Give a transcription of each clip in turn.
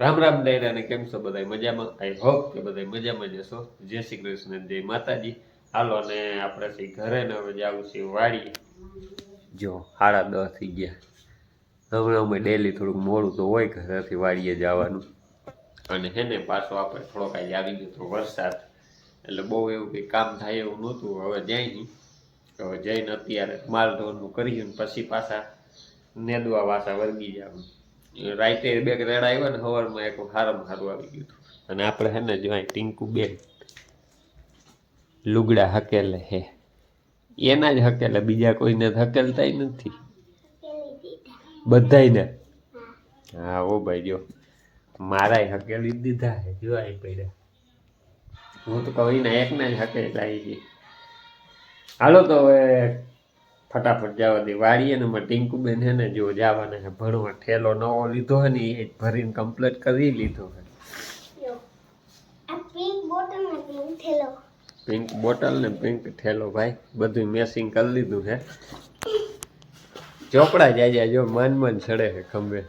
રામ રામ દાયરાને કેમ છો બધા મજામાં? આઈ હોપ કે બધા મજામાં જશો જય શ્રી કૃષ્ણ જય માતાજી. હાલો ને આપણે થી ઘરે ને હવે જાવું છે વાડી. જો સાડા દસ થઈ ગયા. હમણાં અમે ડેલી થોડુંક મોડું તો હોય ઘરેથી વાડીએ જવાનું. અને હે ને પાછો આપણે થોડોક આજે આવી ગયો તો વરસાદ. એટલે બહુ એવું કંઈ કામ થાય એવું નહોતું. હવે જઈ હવે જઈને અત્યારે માલ ધોરણનું કર્યું ને પછી પાછા નેદવા વાસા વર્ગી જવાનું. રાતે બે રેડા આવ્યા ને સવારમાં એક હારામાં સારું આવી ગયું હતું. અને આપણે હે ને જો ટીંકુ બેન લુગડા હકેલે હે. એના જ હકેલે, બીજા કોઈને જ હકેલતાય નથી. બધાયને? હા, ઓ ભાઈ જો, મારાય હકેલી દીધા હે, જો અહીં પડ્યા હું તો કહું ને એકના જ હકેલ આવી ગઈ હાલો તો હવે ફટાફટ જવા દે વાળી અને મારે ટીંકુબેન હે ને જો જવાના છે ભણવા. ઠેલો નવો લીધો હે ને એ ભરીને કમ્પ્લીટ કરી લીધો હે પિંક બોટલ ને પિંક ઠેલો. ભાઈ બધું મેસિંગ કરી લીધું છે ચોપડા જાય જો મન મન ચડે છે ખંભે.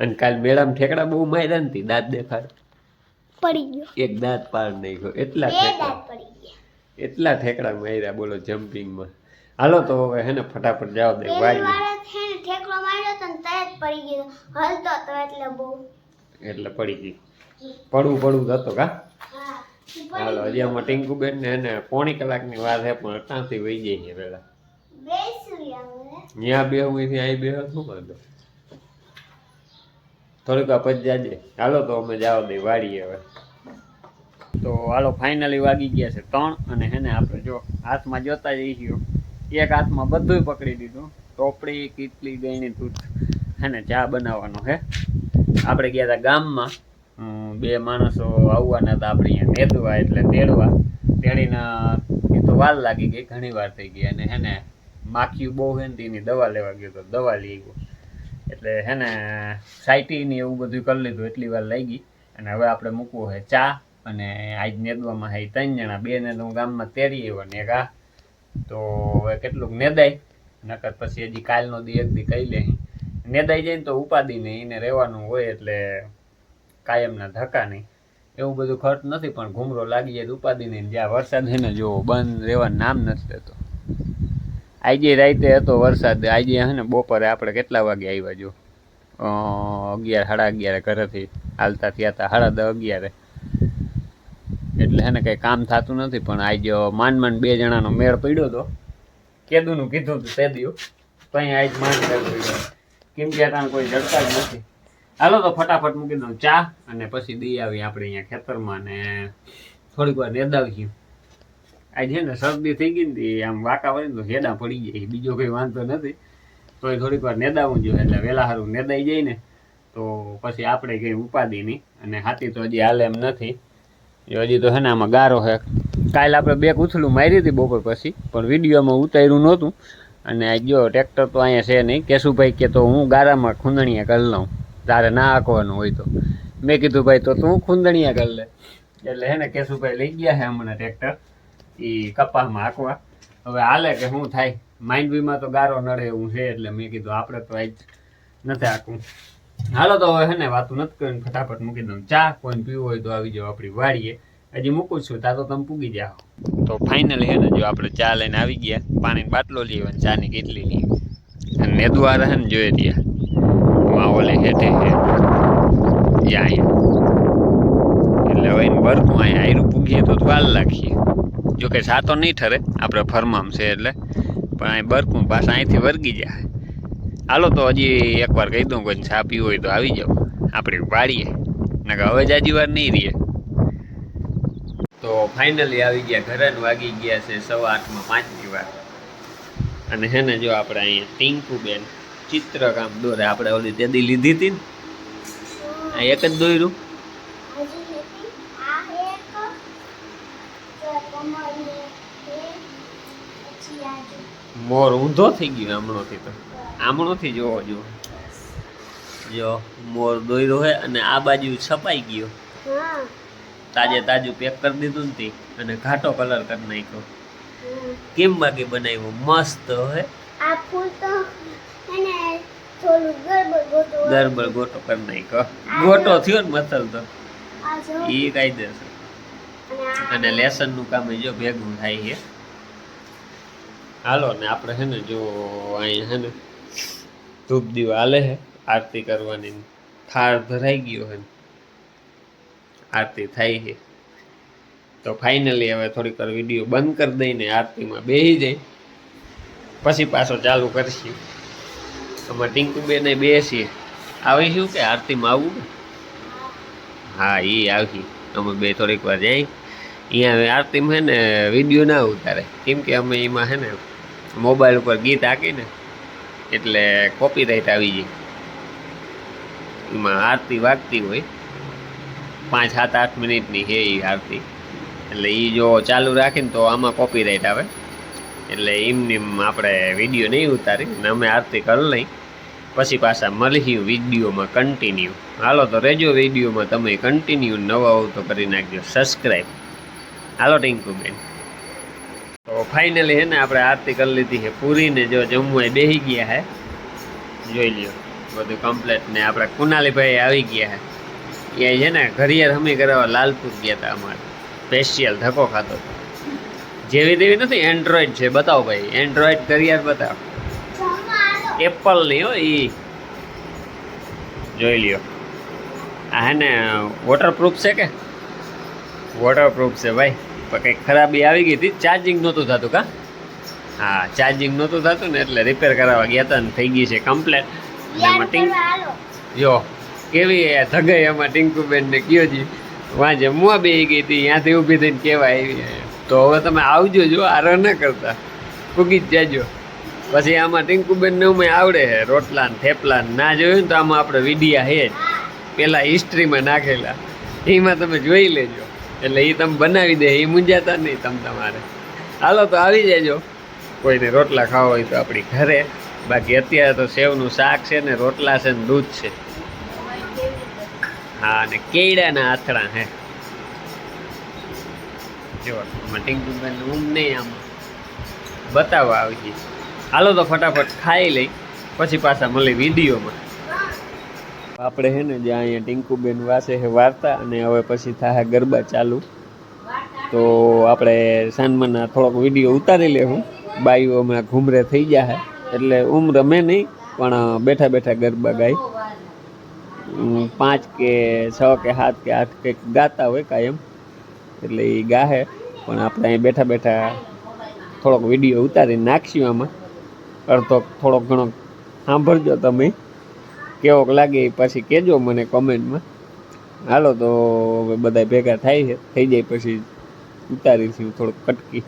અને કાલ મેળામાં ઠેકડા બહુ માર્યા નથી દાંત દેખાડ. પડી ગયો. એક દાંત પાર નહીં ગયો એટલા ઠેકડા. દાંત પડી ગયા. એટલા ઠેકડા માર્યા બોલો જમ્પિંગમાં હાલો તો હવે હે ને ફટાફટ જાવ દે ને ઠેકડો માર્યો તો તરત પડી ગયો. હલતો તો એટલે બહુ. એટલે પડી ગઈ પડવું પડવું થતો કા? હાલો હજી આમાં ટીંકુબેન ને એને પોણી કલાકની વાત છે પણ ત્યાંથી વહી જાય છે પેલા. ત્યાં બે હું અહીંથી અહીં બે શું વાંધો? થોડીક આ પછી જાજે હાલો તો અમે જાવ દે વાડીએ હવે. તો હાલો ફાઇનલી વાગી ગયા છે ત્રણ અને હેને આપણે જો હાથમાં જોતા જઈ ગયો એક હાથમાં બધુંય પકડી દીધું. ટોપડી, કીટલી ગઈની તૂટ હેને ચા બનાવવાનો હે. આપણે ગયા હતા ગામમાં. બે માણસો આવવાના હતા આપણે અહીંયા તેડવા એટલે તેડવા. તેડીને એ તો વાર લાગી ગઈ, ઘણી વાર થઈ ગઈ. અને હેને માખીયું બહુ હે ને, તેની દવા લેવા ગયો તો દવા લઈ ગયો એટલે હેને ને એવું બધું કરી લીધું, એટલી વાર લઈ ગઈ અને હવે આપણે મૂકવું છે ચા. અને આજ નેદવામાં હાઈ ત્રણ જણા બે ને તો હું ગામમાં તેડી આવ્યો ને કા તો હવે કેટલુંક નેદાય, નકર પછી હજી કાલનો દી એક દી કહી લે. નેદાઈ જાય ને તો ઉપાદી નહીં એને રહેવાનું હોય એટલે કાયમના ધક્કા નહીં. એવું બધું ખર્ચ નથી, પણ ઘૂમરો લાગી જાય તો ઉપાદી નહીં જ્યાં વરસાદ છે ને જો બંધ રહેવાનું નામ નથી લેતો. આજે રાતે હતો વરસાદ, આજે હે ને બપોરે આપણે કેટલા વાગે આવ્યા જો? અગિયાર, સાડા અગિયારે ઘરેથી હાલતા થયા હતા, સાડા દસ અગિયારે. એટલે એને કંઈ કામ થતું નથી, પણ આજે માંડ માંડ બે જણાનો મેળ પડ્યો હતો કેદુનું કીધું હતું તે દિયું તો અહીંયા આજ માંડ મેળ પડ્યો. કેમ કે ત્યાં કોઈ જડતા જ નથી. હાલો તો ફટાફટ મૂકી દઉં ચા અને પછી દઈ આવી આપણે અહીંયા ખેતરમાં ને થોડીક વાર નેદાવીએ આજે છે ને શરદી થઈ ગઈ ને આમ વાંકા વળે ને તો હેડા પડી જાય બીજો કંઈ વાંધો નથી. તો એ થોડીક વાર નેદાવું જોઈએ એટલે વહેલા સારું નેદાઈ જાય ને. તો પછી આપણે કંઈ ઉપાદી નહીં. અને હાથી તો હજી હાલે એમ નથી. હજી તો હે ને આમાં ગારો હે. કાલે આપણે બે કૂથલું મારી હતી બપોર પછી, પણ વિડીયોમાં ઉતાર્યું નહોતું. અને જો ટ્રેક્ટર તો અહીંયા છે નહીં. કેશુભાઈ કે તો હું ગારામાં ખૂંદણીયા કરી લઉં. તારે ના આંકવાનું હોય તો. મેં કીધું, ભાઈ, તો તું ખૂંદણીયા કરી લે. એટલે હે ને કેશુભાઈ લઈ ગયા છે હમણાં ટ્રેક્ટર. એ કપાસમાં આંકવા હવે હાલે કે શું થાય? માંડવીમાં તો ગારો નડે એવું છે, એટલે મેં કીધું, આપણે તો આજ નથી હાંકવું. હાલો તો હવે હે ને વાતું નથી કરીને ફટાફટ મૂકી દઉં. ચા કોઈને પીવું હોય તો આવી જાવ આપણી વાડીએ. હજી મૂકું છું, તા તો તમે પૂગી જાઓ. તો ફાઇનલી હે ને જો આપણે ચા લઈને આવી ગયા. પાણીની બાટલો લઈએ અને ચાની કેટલી લઈએ અને નેદવા રહે ને જોઈ ત્યાં માં ઓલે હેઠે હે. જાય એટલે હવે એને ભરતું અહીંયા આયરું પૂગીએ તો વાલ લાગીએ. જોકે સાતો નહીં ઠરે, આપણે ફરમામ છે એટલે. પણ અહીં બરકું પાછા અહીંથી વર્ગી જાય. હાલો તો હજી એકવાર કહી દઉં કોઈ ચા હોય તો આવી જાઓ. આપણે વાળીએ. નકર હવે જાજી વાર નહીં રહીએ. તો ફાઇનલી આવી ગયા ઘરે વાગી ગયા છે સવા આઠમાં પાંચની વાર. અને હે ને જો આપણે અહીંયા ટીંકુબેન ચિત્રકામ દોરે આપણે ઓલી તેદી લીધી હતી ને? એક જ દોર્યું મોર ઊંધો થઈ ગયો હમણાંથી તો. આમણોથી જોવો જો. જો મોર દોર્યો હે અને આ બાજુ છપાઈ ગયો. તાજે તાજું પેક કરી દીધું ને તે અને ઘાટો કલર કરી નાખ્યો. કેમ બાકી બનાવ્યો? મસ્ત હે. આ ફૂલ તો એને થોડું ગરબડ ગોટો કરી નાખ્યો. ગોટો થયો ને મસલ તો. એ કાયદે અને આ અને લેસનનું કામ જો ભેગું થાય છે. હાલો ને આપણે છે ને જો અહીંયા છે ને ધૂપ દીવા હાલે છે આરતી કરવાની. થાળ ધરાઈ ગયો છે આરતી થાય છે તો ફાઇનલી હવે થોડીક વાર વીડિયો બંધ કરી દઈને આરતીમાં બેસી જાય. પછી પાછો ચાલુ કરશું. અમે ટિંકુબેન બેસીએ. આવીશું કે આરતીમાં આવવું હા એ આવી અમે બે થોડીક વાર જઈ અહીંયા આરતીમાં છે ને વીડિયો ના ઉતારે. કેમ કે અમે એમાં છે ને મોબાઈલ ઉપર ગીત હાકીને એટલે કોપીરાઇટ આવી જાય એમાં આરતી વાગતી હોય. પાંચ, સાત, આઠ મિનિટની છે એ આરતી. એટલે એ જો ચાલુ રાખીને તો આમાં કોપીરાઇટ આવે. એટલે એમને એમ આપણે વીડિયો નહીં ઉતારી અને અમે આરતી કરી લઈ. પછી પાછા મળીશું વિડીયોમાં કન્ટિન્યુ હાલો, તો રેજો વિડીયોમાં તમે કન્ટિન્યુ નવા હોવ તો કરી નાખજો. સબસ્ક્રાઈબ હાલો, ટિંકુબેન. ફાઇનલી હે ને આપણે આરતી કરી લીધી છે. પૂરીને જો જમવા બેસી ગયા હે. જોઈ લ્યો, બધું કમ્પ્લેટ ને આપણે કુનાલીભાઈ આવી ગયા હે. એ છે ને ઘરિયાર હમી કરાવવા લાલપુર ગયા હતા અમારે. સ્પેશિયલ ધક્કો ખાતો હતો. જેવી તેવી નથી એન્ડ્રોઈડ છે. બતાવો ભાઈ એન્ડ્રોઈડ ઘરિયાળ બતાવો. એપલની હો એ જોઈ લ્યો. આ હે ને વોટરપ્રૂફ છે કે? વોટરપ્રૂફ છે ભાઈ. પણ કંઈક ખરાબી આવી ગઈ હતી. ચાર્જિંગ નહોતું થતું કા? હા ચાર્જિંગ નહોતું થતું ને એટલે રિપેર કરાવવા ગયા હતા ને થઈ ગઈ છે કમ્પ્લેટ એમાં ટિંક જો કેવી ધગાઈ એમાં ટિંકુબેન ને કયો જી. વાં જમવા બે ગઈ હતી ત્યાંથી ઊભી થઈને કહેવાય આવી તો હવે તમે આવજો જો આરો ન કરતા. પૂગી જ જાજો. પછી આમાં ટિંકુબેન ને અમે આવડે છે રોટલા ને થેપલા ને. ના જોયું ને તો આમાં આપણે વિડિયા હે જ. પેલા હિસ્ટ્રીમાં નાખેલા. એમાં તમે જોઈ લેજો. એટલે એ તમે બનાવી દે એ મૂંઝાતા નહીં તમે તમારે. હાલો તો આવી જાજો. કોઈને રોટલા ખાવા હોય તો આપણી ઘરે. બાકી અત્યારે તો સેવનું શાક છે ને, રોટલા છે ને, દૂધ છે. હા ને કેળાના આથડા હે. ઊંઘ નહીં આમ બતાવવા આવી હાલો તો ફટાફટ ખાઈ લઈ. પછી પાછા મળી વિડીયોમાં. આપણે છે ને, જ્યાં અહીંયા ટિંકુબેન વાસે હે વાર્તા, અને હવે પછી થાય ગરબા ચાલુ. તો આપણે સાંજમાંના થોડોક વીડિયો ઉતારી લેવું બાઈઓ હમણાં ઘૂમરે થઈ ગયા હે, એટલે ઉમ રમે નહીં, પણ બેઠા બેઠા ગરબા ગાય. પાંચ કે છ કે સાત કે આઠ કંઈક ગાતા હોય કાયમ, એટલે એ ગાહે. પણ આપણે અહીં બેઠા બેઠા થોડોક વીડિયો ઉતારી નાખશું આમાં. અડધો, થોડોક ઘણો સાંભળજો તમે. કેવોક લાગે એ પછી કહેજો મને કોમેન્ટમાં હાલો તો હવે બધા ભેગા થાય છે. થઈ જાય પછી ઉતારીશું થોડુંક કટકી.